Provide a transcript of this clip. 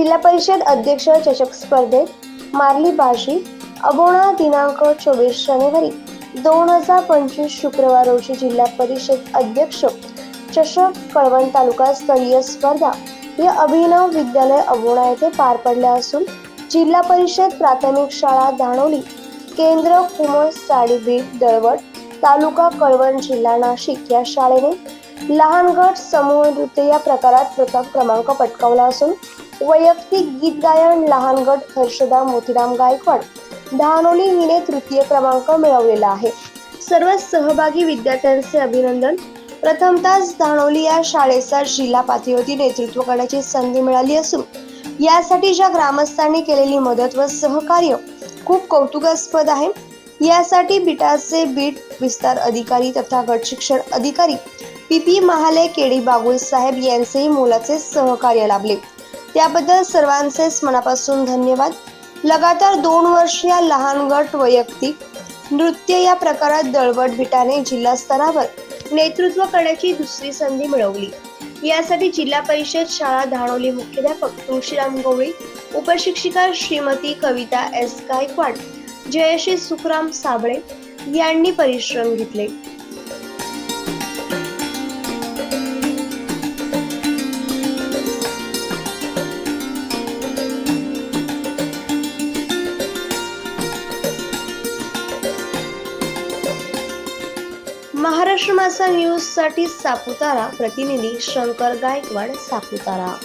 जिल्हा परिषद अध्यक्ष चषक स्पर्धेत मारली बाशी अबोणा दिनांक चोवीस जानेवारी दोन हजार पंचवीस शुक्रवार रोजी जिल्हा परिषद अध्यक्ष चषक कळवण तालुका स्तरीय स्पर्धा या अभिनव विद्यालय अबोणा येथे पार पडल्या असून जिल्हा परिषद प्राथमिक शाळा धानोली केंद्र कुमस साडीबीट दळवट तालुका कळवण जिल्हा नाशिक या शाळेने लहान गट समूह नृत्य या प्रकारात प्रथम क्रमांक पटकावला असून वैयक्तिक गीत गायन लहान गट हर्षदा मोतीराम गायकवाड. डहाणोली हिने तृतीय क्रमांक मिळवलेला आहे. सर्व सहभागी विद्यार्थ्यांचे अभिनंदन. प्रथमतः धानोली या शाळेचा जिल्हा पातळीवरती नेतृत्व करण्याची संधी मिळाली असून यासाठी ज्या ग्रामस्थांनी केलेली मदत व सहकार्य खूप कौतुकास्पद आहे. यासाठी बिटाचे बीट विस्तार अधिकारी तथा गट शिक्षण अधिकारी P P Mahale K D Bagul साहेब यांचेही मोलाचे सहकार्य लाभले. त्याबद्दल सर्वांचेच मनापासून धन्यवाद. लगातार दोन वर्ष या लहान गट वैयक्तिक नृत्य या प्रकारात दळवट बिटाने जिल्हा स्तरावर नेतृत्व करण्याची दुसरी संधी मिळवली. यासाठी जिल्हा परिषद शाळा धानोली मुख्याध्यापक तुळशीराम गवळी उपशिक्षिका श्रीमती कविता एस गायकवाड जयश्री सुखराम साबळे यांनी परिश्रम घेतले. महाराष्ट्र मासा न्यूजसाठी सापुतारा. प्रतिनिधी शंकर गायकवाड सापुतारा.